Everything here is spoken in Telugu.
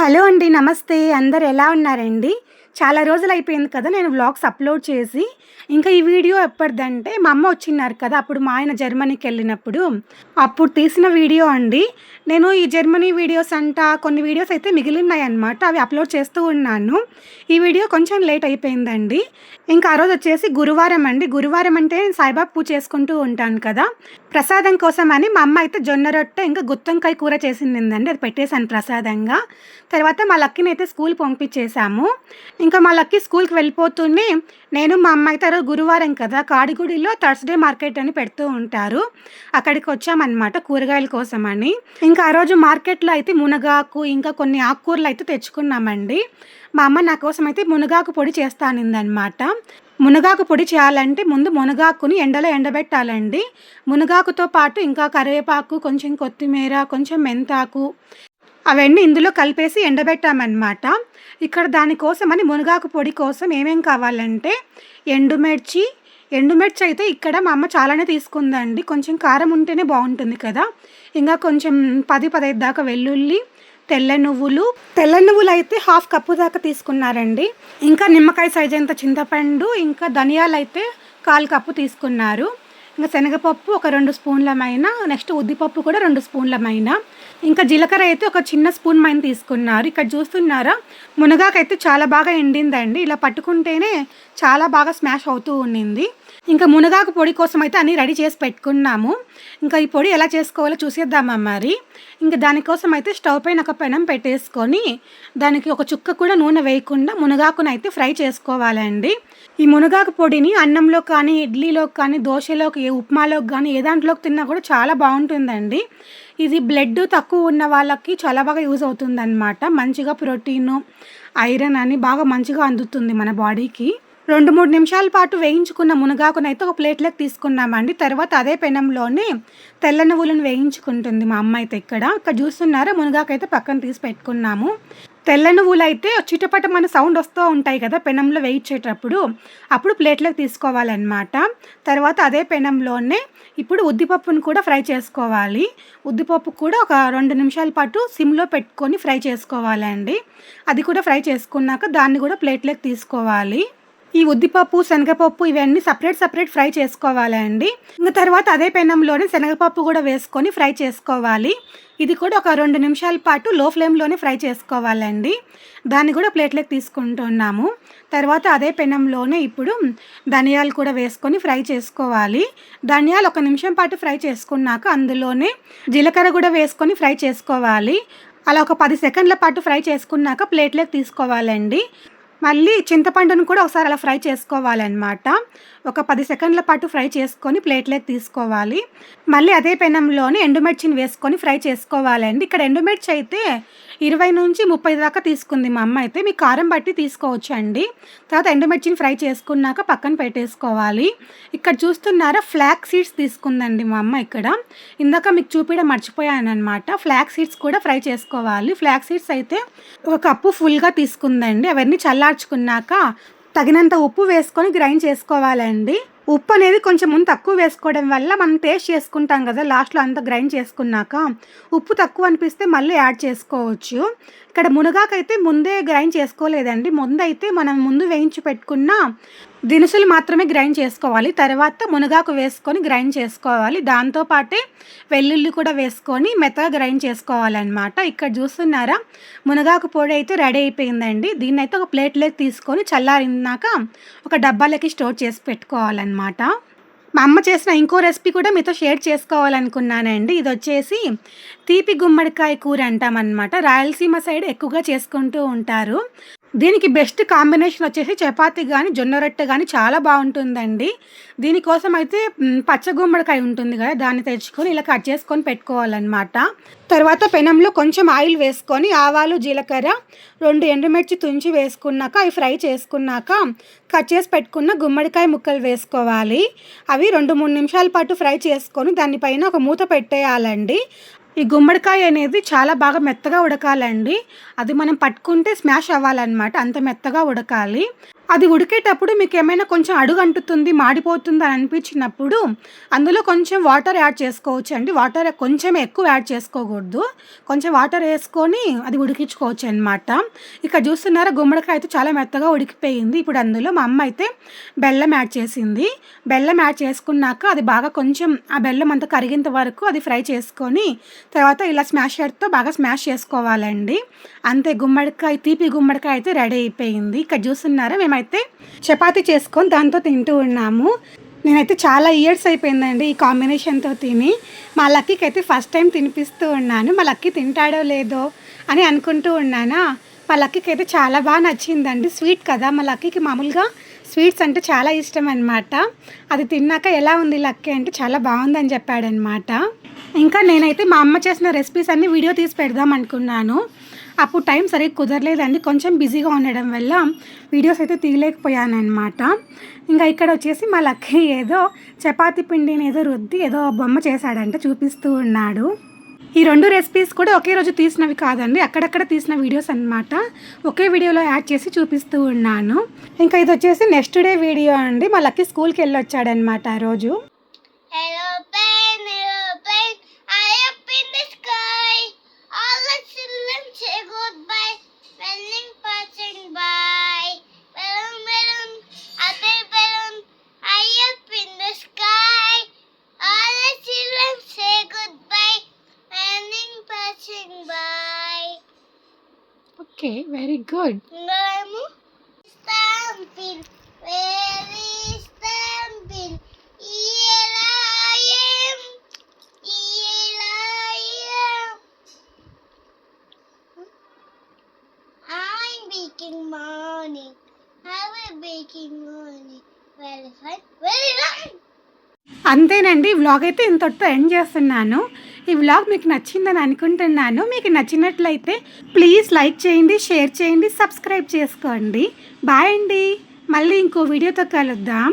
హలో అండి నమస్తే. అందరు ఎలా ఉన్నారండి? చాలా రోజులు అయిపోయింది కదా నేను వ్లాగ్స్ అప్లోడ్ చేసి ఇంకా ఈ వీడియో ఎప్పటిదంటే మా అమ్మ వచ్చిన్నారు కదా అప్పుడు మా ఆయన జర్మనీకి వెళ్ళినప్పుడు. అప్పుడు తీసిన వీడియో అండి. నేను ఈ జర్మనీ వీడియోస్ అంట కొన్ని వీడియోస్ అయితే మిగిలినాయి అనమాట అవి అప్లోడ్ చేస్తూ ఉన్నాను. ఈ వీడియో కొంచెం లేట్ అయిపోయిందండి. ఇంకా ఆ రోజు వచ్చేసి గురువారం అండి. గురువారం అంటే నేను సాయిబాబా పూజ చేసుకుంటూ ఉంటాను కదా. ప్రసాదం కోసం అని మా అమ్మ అయితే జొన్న రొట్టె ఇంకా గుత్తంకాయ కూర చేసిందండి. అది పెట్టేశాను ప్రసాదంగా. తర్వాత మా లక్కిని అయితే స్కూల్ పంపించేశాము. ఇంకా మా లక్కీ స్కూల్కి వెళ్ళిపోతూనే నేను మా అమ్మాయి తర్వాత రోజు గురువారం కదా కాడిగుడిలో థర్స్డే మార్కెట్ అని పెడుతూ ఉంటారు. అక్కడికి వచ్చామన్నమాట కూరగాయల కోసం అని. ఇంకా ఆ రోజు మార్కెట్లో అయితే మునగాకు ఇంకా కొన్ని ఆకుకూరలు అయితే తెచ్చుకున్నామండి. మా అమ్మ నా కోసం అయితే మునగాకు పొడి చేస్తానిందనమాట మునగాకు పొడి చేయాలంటే ముందు మునగాకుని ఎండలో ఎండబెట్టాలండి. మునగాకుతో పాటు ఇంకా కరివేపాకు కొంచెం కొత్తిమీర కొంచెం మెంతాకు అవన్నీ ఇందులో కలిపేసి ఎండబెట్టామన్నమాట. ఇక్కడ దానికోసం అని మునగాకు పొడి కోసం ఏమేం కావాలంటే ఎండుమిర్చి. ఎండుమిర్చి అయితే ఇక్కడ మా అమ్మ చాలానే తీసుకుందండి. కొంచెం కారం ఉంటేనే బాగుంటుంది కదా. ఇంకా కొంచెం పది పదహైదు దాకా వెల్లుల్లి తెల్ల నువ్వులు. తెల్ల నువ్వులు అయితే హాఫ్ కప్పు దాకా తీసుకున్నారండి. ఇంకా నిమ్మకాయ సైజ్ అంత చింతపండు. ఇంకా ధనియాలు అయితే కాలు కప్పు తీసుకున్నారు. ఇంకా శనగపప్పు ఒక రెండు స్పూన్లమైన నెక్స్ట్ ఉద్దిపప్పు కూడా రెండు స్పూన్లమైన. ఇంకా జీలకర్ర అయితే ఒక చిన్న స్పూన్ మైన తీసుకున్నారు. ఇక్కడ చూస్తున్నారా మునగాకైతే చాలా బాగా ఎండిందండి. ఇలా పట్టుకుంటేనే చాలా బాగా స్మాష్ అవుతూ ఉండింది ఇంకా మునగాకు పొడి కోసం అయితే అన్నీ రెడీ చేసి పెట్టుకున్నాము. ఇంకా ఈ పొడి ఎలా చేసుకోవాలో చూసేద్దామా మరి. ఇంకా దానికోసం అయితే స్టవ్ పైన ఒక పెనం పెట్టేసుకొని దానికి ఒక చుక్క కూడా నూనె వేయకుండా మునగాకును అయితే ఫ్రై చేసుకోవాలండి. ఈ మునగాకు పొడిని అన్నంలో కానీ ఇడ్లీలో కానీ దోశలోకి ఉప్మాలోకి కానీ ఏ దాంట్లోకి తిన్నా కూడా చాలా బాగుంటుందండి. ఇది బ్లడ్ తక్కువ ఉన్న వాళ్ళకి చాలా బాగా యూజ్ అవుతుంది అనమాట మంచిగా ప్రోటీను ఐరన్ అని బాగా మంచిగా అందుతుంది మన బాడీకి. రెండు మూడు నిమిషాల పాటు వేయించుకున్న మునగాకునైతే ఒక ప్లేట్లోకి తీసుకున్నామండి. తర్వాత అదే పెనంలోనే తెల్ల నువ్వులను వేయించుకుంటుంది మా అమ్మ అయితే ఇక్కడ. ఇక్కడ చూస్తున్నారా మునగాకు అయితే పక్కన తీసి పెట్టుకున్నాము. తెల్ల నువ్వులు అయితే చిటపట మన సౌండ్ వస్తూ ఉంటాయి కదా పెనంలో వేయించేటప్పుడు అప్పుడు ప్లేట్లోకి తీసుకోవాలన్నమాట. తర్వాత అదే పెనంలోనే ఇప్పుడు ఉద్దిపప్పును కూడా ఫ్రై చేసుకోవాలి. ఉద్దిపప్పు కూడా ఒక రెండు నిమిషాల పాటు సిమ్లో పెట్టుకొని ఫ్రై చేసుకోవాలండి. అది కూడా ఫ్రై చేసుకున్నాక దాన్ని కూడా ప్లేట్లోకి తీసుకోవాలి. ఈ ఉద్దిపప్పు శనగపప్పు ఇవన్నీ సపరేట్ సపరేట్ ఫ్రై చేసుకోవాలండి. ఇంకా తర్వాత అదే పెనంలోనే శనగపప్పు కూడా వేసుకొని ఫ్రై చేసుకోవాలి. ఇది కూడా ఒక రెండు నిమిషాల పాటు లో ఫ్లేమ్లోనే ఫ్రై చేసుకోవాలండి. దాన్ని కూడా ప్లేట్లోకి తీసుకుంటున్నాము. తర్వాత అదే పెనంలోనే ఇప్పుడు ధనియాలు కూడా వేసుకొని ఫ్రై చేసుకోవాలి. ధనియాలు ఒక నిమిషం పాటు ఫ్రై చేసుకున్నాక అందులోనే జీలకర్ర కూడా వేసుకొని ఫ్రై చేసుకోవాలి. అలా ఒక పది సెకండ్ల పాటు ఫ్రై చేసుకున్నాక ప్లేట్లోకి తీసుకోవాలండి. మళ్ళీ చింతపండును కూడా ఒకసారి అలా ఫ్రై చేసుకోవాలన్నమాట. ఒక పది సెకండ్ల పాటు ఫ్రై చేసుకొని ప్లేట్లోకి తీసుకోవాలి. మళ్ళీ అదే పెనంలోనే ఎండుమిర్చిని వేసుకొని ఫ్రై చేసుకోవాలండి ఇక్కడ ఎండుమిర్చి అయితే ఇరవై నుంచి ముప్పై దాకా తీసుకుంది మా అమ్మ అయితే. మీ కారం బట్టి తీసుకోవచ్చు అండి. తర్వాత ఎండుమిర్చిని ఫ్రై చేసుకున్నాక పక్కన పెట్టేసుకోవాలి. ఇక్కడ చూస్తున్నారా ఫ్లాక్ సీడ్స్ తీసుకుందండి మా అమ్మ ఇక్కడ. ఇందాక మీకు చూపించడం మర్చిపోయాను అనమాట ఫ్లాక్ సీడ్స్ కూడా ఫ్రై చేసుకోవాలి. ఫ్లాక్ సీడ్స్ అయితే ఒక కప్పు ఫుల్గా తీసుకుందండి. అవన్నీ చల్లార్చుకున్నాక తగినంత ఉప్పు వేసుకొని గ్రైండ్ చేసుకోవాలండి. ఉప్పు అనేది కొంచెం ముందు తక్కువ వేసుకోవడం వల్ల మనం టేస్ట్ చేసుకుంటాం కదా లాస్ట్లో అంత గ్రైండ్ చేసుకున్నాక. ఉప్పు తక్కువ అనిపిస్తే మళ్ళీ యాడ్ చేసుకోవచ్చు. ఇక్కడ మునగాకైతే ముందే గ్రైండ్ చేసుకోలేదండి. ముందైతే మనం ముందు వేయించి పెట్టుకున్న దినుసులు మాత్రమే గ్రైండ్ చేసుకోవాలి. తర్వాత మునగాకు వేసుకొని గ్రైండ్ చేసుకోవాలి. దాంతోపాటే వెల్లుల్లి కూడా వేసుకొని మెత్తగా గ్రైండ్ చేసుకోవాలన్నమాట. ఇక్కడ చూస్తున్నారా? మునగాకు పొడి అయితే రెడీ అయిపోయిందండి. దీన్ని అయితే ఒక ప్లేట్లోకి తీసుకొని చల్లారినాక ఒక డబ్బాలకి స్టోర్ చేసి పెట్టుకోవాలన్నమాట. మా అమ్మ చేసిన ఇంకో రెసిపీ కూడా మీతో షేర్ చేసుకోవాలనుకున్నానండి. ఇది వచ్చేసి తీపి గుమ్మడికాయ కూర అంటామన్నమాట. రాయలసీమ సైడ్ ఎక్కువగా చేసుకుంటూ ఉంటారు. దీనికి బెస్ట్ కాంబినేషన్ వచ్చేసి చపాతీ కానీ జొన్న రొట్టె కానీ చాలా బాగుంటుందండి. దీనికోసం అయితే పచ్చ గుమ్మడికాయ ఉంటుంది కదా దాన్ని తెచ్చుకొని ఇలా కట్ చేసుకొని పెట్టుకోవాలన్నమాట. తర్వాత పెనంలో కొంచెం ఆయిల్ వేసుకొని ఆవాలు జీలకర్ర రెండు ఎండుమిర్చి తుంచి వేసుకున్నాక అవి ఫ్రై చేసుకున్నాక కట్ చేసి పెట్టుకున్న గుమ్మడికాయ ముక్కలు వేసుకోవాలి. అవి రెండు మూడు నిమిషాల పాటు ఫ్రై చేసుకొని దానిపైన ఒక మూత పెట్టేయాలండి. ఈ గుమ్మడికాయ అనేది చాలా బాగా మెత్తగా ఉడకాలండి. అది మనం పట్టుకుంటే స్మాష్ అవ్వాలన్నమాట. అంత మెత్తగా ఉడకాలి. అది ఉడికేటప్పుడు మీకు ఏమైనా కొంచెం అడుగు అంటుతుంది మాడిపోతుంది అని అనిపించినప్పుడు అందులో కొంచెం వాటర్ యాడ్ చేసుకోవచ్చు అండి. వాటర్ కొంచెం ఎక్కువ యాడ్ చేసుకోకూడదు. కొంచెం వాటర్ వేసుకొని అది ఉడికించుకోవచ్చు అనమాట ఇక్కడ చూస్తున్నారా గుమ్మడికాయ అయితే చాలా మెత్తగా ఉడికిపోయింది. ఇప్పుడు అందులో మా అమ్మ అయితే బెల్లం యాడ్ చేసింది. బెల్లం యాడ్ చేసుకున్నాక అది బాగా కొంచెం ఆ బెల్లం అంతా కరిగేంత వరకు అది ఫ్రై చేసుకొని తర్వాత ఇలా స్మాషర్తో బాగా స్మాష్ చేసుకోవాలండి. అంతే గుమ్మడికాయ తీపి గుమ్మడికాయ అయితే రెడీ అయిపోయింది. ఇక్కడ చూస్తున్నారా అయితే చపాతీ చేసుకొని దాంతో తింటూ ఉన్నాము. నేనైతే చాలా ఇయర్స్ అయిపోయిందండి ఈ కాంబినేషన్తో తిని. మా లక్కీకి అయితే ఫస్ట్ టైం తినిపిస్తూ ఉన్నాను. మా లక్కీ తింటాడో లేదో అని అనుకుంటూ ఉన్నానా? మా లక్కీకి అయితే చాలా బాగా నచ్చిందండి. స్వీట్ కదా? మా లక్కీకి మామూలుగా స్వీట్స్ అంటే చాలా ఇష్టం అనమాట అది తిన్నాక ఎలా ఉంది లక్కీ అంటే చాలా బాగుందని చెప్పాడనమాట ఇంకా నేనైతే మా అమ్మ చేసిన రెసిపీస్ అన్ని వీడియో తీసి పెడదాం అనుకున్నాను. అప్పుడు టైం సరిగ్గా కుదరలేదండి. కొంచెం బిజీగా ఉండడం వల్ల వీడియోస్ అయితే తీయలేకపోయానమాట ఇంకా ఇక్కడ వచ్చేసి మా లక్కీ ఏదో చపాతీ పిండిని ఏదో రుద్ది ఏదో బొమ్మ చేశాడంట చూపిస్తూ ఉన్నాడు. ఈ రెండు రెసిపీస్ కూడా ఒకే రోజు తీసినవి కాదండి అక్కడక్కడ తీసిన వీడియోస్ అన్నమాట. ఒకే వీడియోలో యాడ్ చేసి చూపిస్తూ ఉన్నాను. ఇంకా ఇది వచ్చేసి నెక్స్ట్ డే వీడియో అండి. మా లక్కీ స్కూల్కి వెళ్ళి వచ్చాడనమాట ఆ రోజు. Okay very good Ngamu stampin, very stampin. Elayim, elayim. I'm baking morning. Have a baking morning. Very fun, very fun. అంతేనండి ఈ వ్లాగ్ అయితే ఇంతటితో ఎండ్ చేస్తున్నాను ఈ వ్లాగ్ మీకు నచ్చిందని అనుకుంటున్నాను. మీకు నచ్చినట్లయితే ప్లీజ్ లైక్ చేయండి షేర్ చేయండి సబ్స్క్రైబ్ చేసుకోండి. బాయ్ అండి. మళ్ళీ ఇంకో వీడియోతో కలుద్దాం.